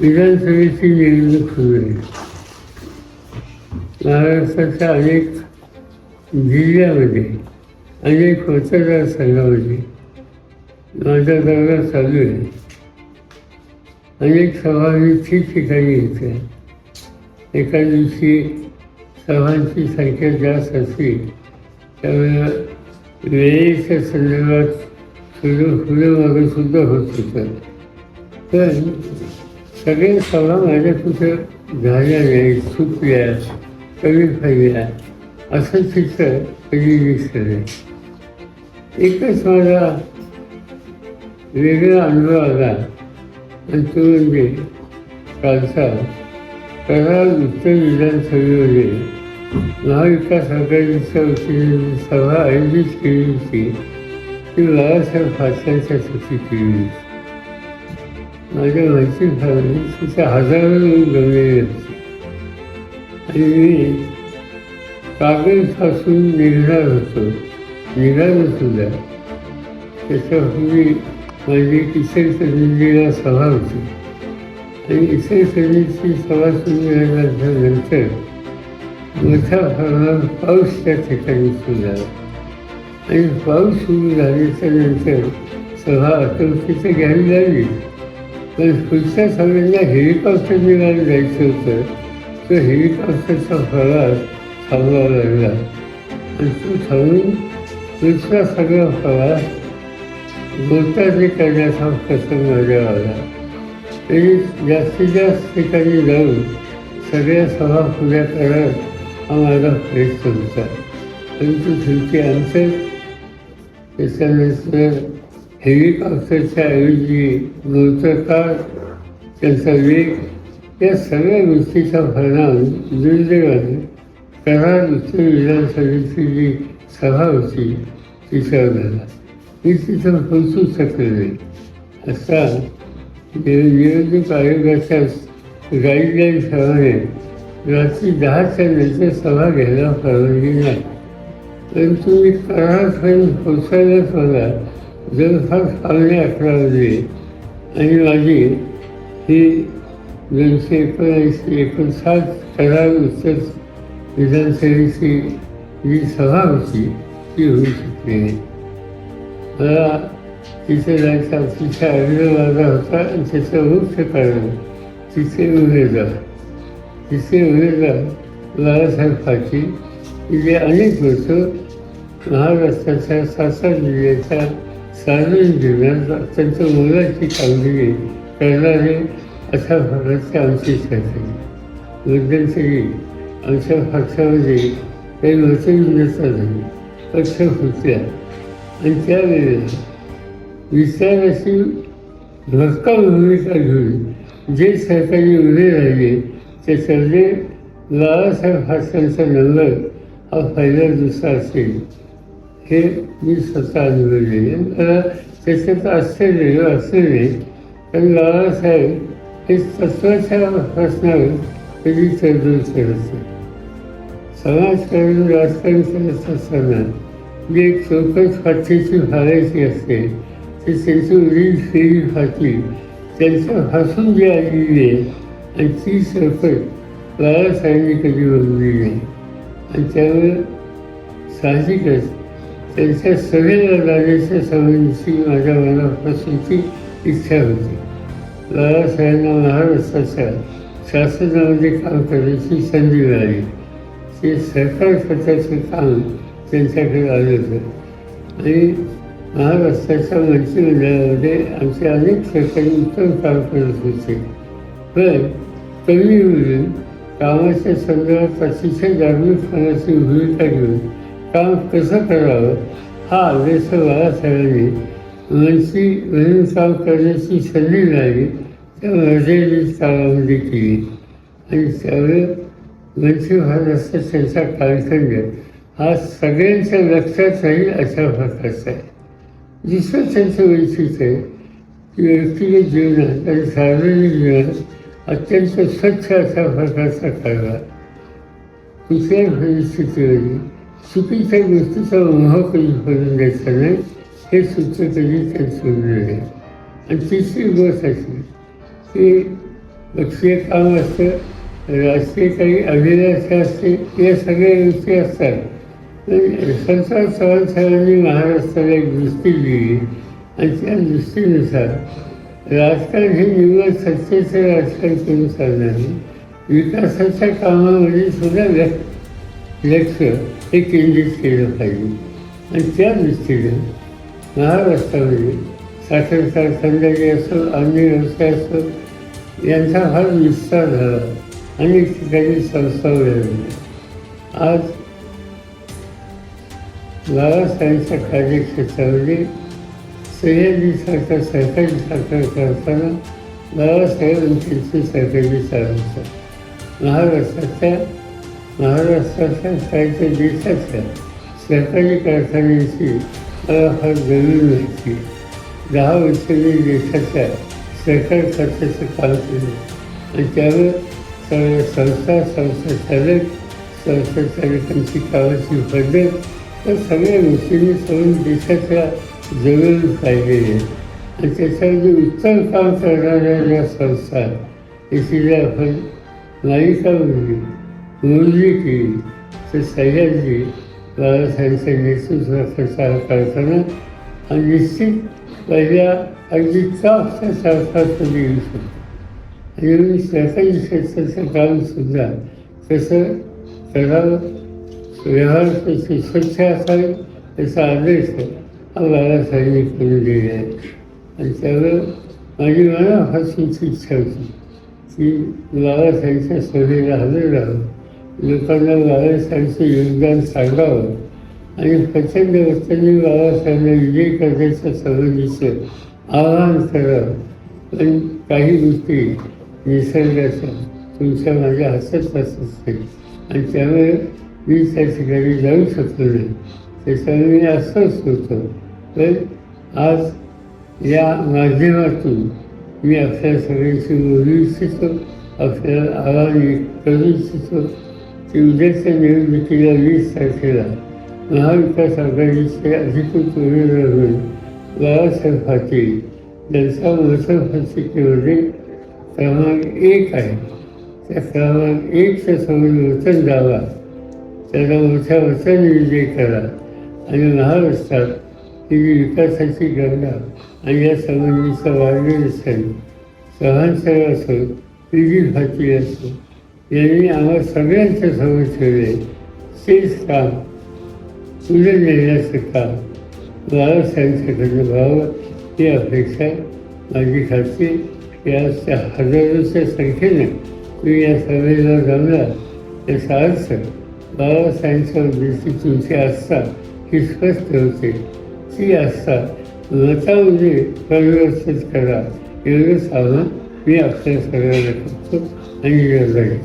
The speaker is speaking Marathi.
विधानसभेची निवडणूक सुरू आहे. महाराष्ट्राच्या अनेक जिल्ह्यामध्ये अनेक मतदारसंघामध्ये माझा दौरा चालू आहे. अनेक सभा मी ठिकठिकाणी येते. एका दिवशी सभांची संख्या जास्त असली त्यामुळे वेळेच्या संदर्भात थोडं पुढे मागं सुद्धा होत होतं. पण सगळे सभा माझ्या कुठं झाल्या नाही चुकल्या कमी फैल्या असं चित्र कधी दिसत. नाही एकच माझा वेगळा अनुभव आला. आणि तो म्हणजे कालचा कराड उत्तर विधानसभेमध्ये महाविकास आघाडीच्या वतीने सभा आयोजित केली होती. ती बाळासाहेब फासांच्या सूची केली होती. माझ्या मैत्री प्रमाणे तिथे हजारो लोक होते आणि मी कागदपासून निघणार होतो. निघालो सुद्धा. त्याच्यापूर्वी माझी इचलकरंजीला सभा होती. आणि इचलकरंजीची सभा सुरू झाल्यानंतर मोठ्या प्रमाणात पाऊस त्या ठिकाणी सुरू झाला. आणि पाऊस सुरू झाल्याच्यानंतर सभा आटोपीचं घ्यावी लागली. तर पुढच्या सगळ्यांना हेलिकॉप्टर निघायला जायचं होतं. तो हेलिकॉप्टरचा प्रवास थांबवा लागला आणि तो थांबून दुसरा सगळा प्रवास बोटाने करण्याचा प्रसंग माझ्या आला. तरी जास्तीत जास्त ठिकाणी जाऊन सगळ्या सभा पुऱ्या करत हा माझा प्रयत्न होता. परंतु शेवटी आमचं त्याच्यानंतर हेलिकॉप्टरच्या ऐवजी मृतकार त्यांचा वेग या सगळ्या गोष्टीचा परिणाम दुर्दैवाने कराड उत्तर विधानसभेची जी सभा होती तिच्यावर झाला मी तिथं पोचू शकले नाही. असा निवडणूक आयोगाच्या सभाने रात्री दहाच्या नंतर सभा घ्यायला परवानगी नाही. परंतु मी कराडपर्यंत पोचायलाच मला जवळपास पावणे अकरा वाजले आणि माझी ही दोनशे एकोणऐंशी एकोणसाठ कराड उत्तर विधानसभेची जी सभा होती ती होऊ शकली नाही. मला तिथे जायचा अतिशय आग्रह माझा होता आणि त्याचं मुख्य कारण तिथे उमेदवार तिथे उमेदवार बाळासाहेब पाटील तिथे अनेक वर्ष महाराष्ट्राच्या सासर जिल्ह्याच्या सार्वजनिक जीवनात अत्यंत मोलाची कामगिरी करणारे अशा भागाचे आमची शासन मध्यंतरी आमच्या पक्षामध्ये काही मतभिन्नता म्हणजे झाली पक्ष होत्या आणि त्यावेळेला विचाराची भक्कम भूमिका घेऊन जे सरकारी उभे राहिले त्याच्यामध्ये बाळासाहेब हासांचा नंबर हा फायदा दुसरा असेल. हे मी स्वतः अनुभवलेले मला त्याच्यात आश्चर्य आश्चर्य नाही कारण बाळासाहेब हे तत्वाच्या प्रश्नावर कधी तडजोड करत समाजकारण राजकारण करत असताना जी एक चौकट फाटीची फाडायची असते ती त्यांची उडी फेरी फाटी त्यांच्या हसून जी आलेली आहे आणि ती चौकट बाळासाहेबांनी कधी बनवली नाही आणि त्यामुळे साहजिकच त्यांच्या सगळ्या जाण्याच्या संबंधीची माझ्या मनापासूनची इच्छा होती. बाळासाहेबांना महाराष्ट्राच्या शासनामध्ये काम करण्याची संधी मिळाली. ते सरकार खर्चाचं काम त्यांच्याकडे आलं होतं. आणि महाराष्ट्राच्या मंत्रिमंडळामध्ये आमचे अनेक सरकारी उत्तम काम करत होते. पण कमी होऊन कामाच्या संदर्भात अतिशय जागरूकपणाची भूमिका घेऊन काम कसं करावं? हा आदेश बाळासाहेबांनी मंत्री म्हणून काम करण्याची संधी मिळाली त्या मर्यादित काळामध्ये केली. आणि त्यावेळेस मंत्रिमंडळाचा त्यांचा कालखंड हा सगळ्यांच्या लक्षात राहील अशा प्रकारचा आहे. दुसरं त्यांचं वैशिष्ट्य आहे की व्यक्तिगत जीवनात आणि सार्वजनिक जीवनात अत्यंत स्वच्छ अशा प्रकारचा कारभार कुठल्याही परिस्थितीमध्ये चुकीच्या गोष्टीचा अनुभव कधी करून द्यायचा नाही हे सूत्र कधी त्यांचं उरलेलं आहे आणि तिसरी गोष्ट अशी की पक्षीय काम असतं राष्ट्रीय काही अभिलाषा असते या सगळ्या गोष्टी असतात. पण चव्हाण साहेबांनी महाराष्ट्राला एक दृष्टी दिली आणि त्या दृष्टीनुसार राजकारण हे निव्वळ सत्तेचं राजकारण करून चालणार. नाही विकासाच्या कामामध्ये सुद्धा लक्ष लक्ष हे केंद्रित केलं पाहिजे. आणि त्या दृष्टीनं महाराष्ट्रामध्ये साखर कारखानदारी असो अन्य व्यवसाय असो यांचा फार विस्तार झाला. अनेक ठिकाणी संस्था उघडल्या आज बाबासाहेबांच्या कार्यक्षेत्रामध्ये सह्याद्रीसारखा सहकारी साखर कारखाना बाबासाहेबांची सहकारी चालवतात महाराष्ट्राच्या महाराष्ट्राच्या साहित्य देशाच्या सरकारी कारखान्यांची मला फार जमीन माहिती दहा वर्ष मी देशाच्या सरकार खात्याचं काम केलं. आणि त्यावर सर्व संस्था संस्था चालक संस्था चालकांची कामाची पद्धत या सगळ्या गोष्टींनी सगळं देशाच्या जवळ पाहिलेली आहे. आणि त्याच्यामध्ये उत्तम काम करणाऱ्या ज्या संस्था याची जर आपण मालिका बनली मोजणी केली तर सह्याद्री बाबासाहेबांच्या नेतृत्वाचा हा कारखाना आणि निश्चित पहिल्या अगदी टॉपच्या सरकारमध्ये येऊ शकतो. आणि मी सरकारी क्षेत्राचं कामसुद्धा तसं करावं व्यवहार कसे स्वच्छ असावी त्याचा आदेश हा बाळासाहेबांनी करून दिले आहे. आणि त्यावर माझी मनापासूनची इच्छा होती की बाबासाहेबांच्या सभेला हजर राहावं. लोकांना बाबासाहेबांचं योगदान सांगावं. आणि प्रचंड वस्त्यांनी बाबासाहेबांना विजय करण्याच्या संबंधीचं आवाहन करावं. पण काही गोष्टी निसर्गाच्या तुमच्या माझ्या हसत असत नाही आणि त्यामुळे मी त्या ठिकाणी जाऊ शकलो नाही. त्याच्यामुळे मी अस्वस्थ होतो. पण आज या माध्यमातून मी आपल्या सगळ्यांशी बोलू इच्छितो. आपल्याला आवाहन करू इच्छितो. की निवडणुकीला वीस तारखेला. महाविकास आघाडीचे अधिकृत उमेदवार म्हणून बाळासाहेब पाटील त्यांचा मतपत्रिकेमध्ये क्रमांक एक आहे. त्या क्रमांक एकच्या समोर वचन द्यावा. त्याला मोठ्या वचन विजय करा आणि महाराष्ट्रात ही विकासाची गंगा आणि या संबंधीचा मार्गदर्शन चव्हाण साहेब असो विजय पाटील असो यांनी आम्हा सगळ्यांच्या समोर ठेवले तेच काम पुढे नेण्याचं काम त्यांच्याकडनं व्हावं ही अपेक्षा माझी खात्री याच्या आज त्या हजारोच्या संख्येने तुम्ही या सभेला जमला याचा अर्थ बाबासाहेबांच्या उद्देशी तुमची आस्था ही स्पष्ट होते. ती आस्था मतामध्ये म्हणजे परिवर्तित करा. एवढंच आव्हान मी आपल्या सगळ्यांना करतो. 预约这个